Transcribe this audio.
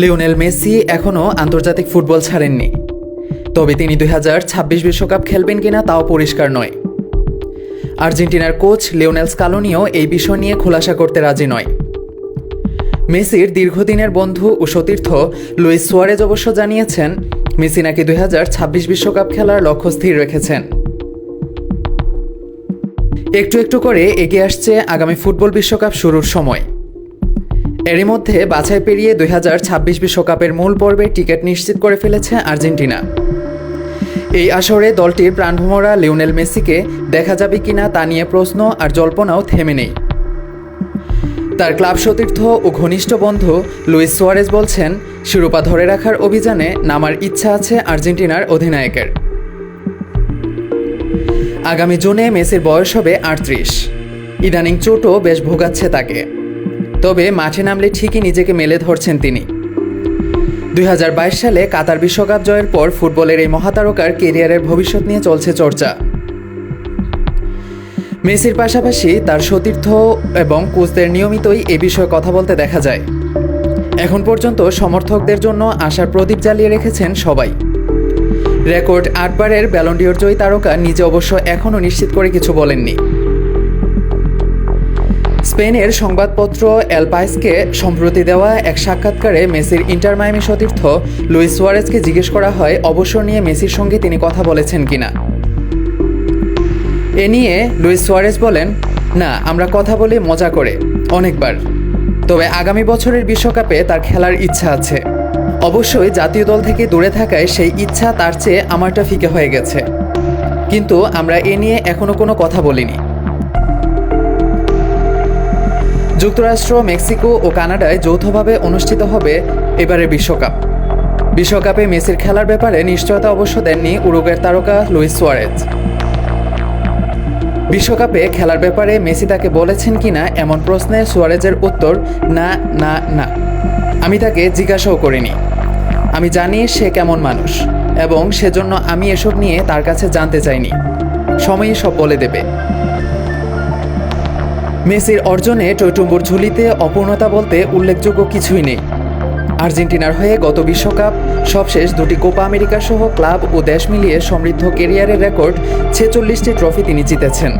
Lionel Messi এখনও আন্তর্জাতিক football ছাড়েননি। তবে তিনি দুই হাজার ছাব্বিশ বিশ্বকাপ খেলবেন কিনা তাও পরিষ্কার নয়। আর্জেন্টিনার কোচ লিওনেল স্কালোনিও এই বিষয় নিয়ে খোলাসা করতে রাজি নয়। মেসির দীর্ঘদিনের বন্ধু ও সতীর্থ লুইস সুয়ারেজ অবশ্য জানিয়েছেন, মেসি নাকি দুই হাজার ছাব্বিশ বিশ্বকাপ খেলার লক্ষ্য স্থির রেখেছেন। একটু একটু করে এগিয়ে আসছে আগামী ফুটবল বিশ্বকাপ শুরুর সময়। এরই মধ্যে বাছাই পেরিয়ে দুই হাজার ছাব্বিশ বিশ্বকাপের মূল পর্বে টিকিট নিশ্চিত করে ফেলেছে আর্জেন্টিনা। এই আসরে দলটির প্রাণভোমরা লিওনেল মেসিকে দেখা যাবে কিনা তা নিয়ে প্রশ্ন আর জল্পনাও থেমে নেই। তার ক্লাব সতীর্থ ও ঘনিষ্ঠ বন্ধু লুইস সোয়ারেজ বলছেন, শিরোপা ধরে রাখার অভিযানে নামার ইচ্ছা আছে আর্জেন্টিনার অধিনায়কের। আগামী জুনে মেসির বয়স হবে আটত্রিশ। ইদানিং চোটও বেশ ভোগাচ্ছে তাকে। তবে মাঠে নামলে ঠিকই নিজেকে মেলে ধরছেন তিনি। দুই হাজার বাইশ সালে কাতার বিশ্বকাপ জয়ের পর ফুটবলের এই মহাতারকার কেরিয়ারের ভবিষ্যৎ নিয়ে চলছে চর্চা। মেসির পাশাপাশি তার সতীর্থ এবং কোচদের নিয়মিতই এ বিষয়ে কথা বলতে দেখা যায়। এখন পর্যন্ত সমর্থকদের জন্য আশার প্রদীপ জ্বালিয়ে রেখেছেন সবাই। রেকর্ড আটবারের ব্যালন্ডিওর জয়ী তারকা নিজে অবশ্য এখনও নিশ্চিত করে কিছু বলেননি। স্পেনের সংবাদপত্র এলপাইসকে সম্প্রতি দেওয়া এক সাক্ষাৎকারে মেসির ইন্টার মায়ামি সতীর্থ লুইস সুয়ারেজকে জিজ্ঞেস করা হয়, অবসর নিয়ে মেসির সঙ্গে তিনি কথা বলেছেন কিনা? এ নিয়ে লুইস সুয়ারেজ বলেন, না, আমরা কথা বলি মজা করে, অনেকবার। তবে আগামী বছরের বিশ্বকাপে তার খেলার ইচ্ছা আছে। অবশ্যই জাতীয় দল থেকে দূরে থাকায় সেই ইচ্ছা তার চেয়ে আমারটা ফিকে হয়ে গেছে। কিন্তু আমরা এ নিয়ে এখনও কোনো কথা বলিনি। যুক্তরাষ্ট্র, মেক্সিকো ও কানাডায় যৌথভাবে অনুষ্ঠিত হবে এবারের বিশ্বকাপ। বিশ্বকাপে মেসির খেলার ব্যাপারে নিশ্চয়তা অবশ্য দেননি উরুগের তারকা লুইস সুয়ারেজ। বিশ্বকাপে খেলার ব্যাপারে মেসি তাকে বলেছেন কিনা এমন প্রশ্নে সুয়ারেজের উত্তর, না না না। আমি তাকে জিজ্ঞাসাও করিনি। আমি জানি সে কেমন মানুষ এবং সেজন্য আমি এসব নিয়ে তার কাছে জানতে চাইনি। সময়ই সব বলে দেবে। মেসির অর্জনে টৈটুম্বুর ঝুলিতে অপূর্ণতা বলতে উল্লেখযোগ্য কিছুই নেই। আর্জেন্টিনার হয়ে গত বিশ্বকাপ সবশেষ দুটি কোপা আমেরিকা সহ ক্লাব ও দেশ মিলিয়ে সমৃদ্ধ কেরিয়ারের রেকর্ড ছেচল্লিশটি ট্রফি তিনি জিতেছেন।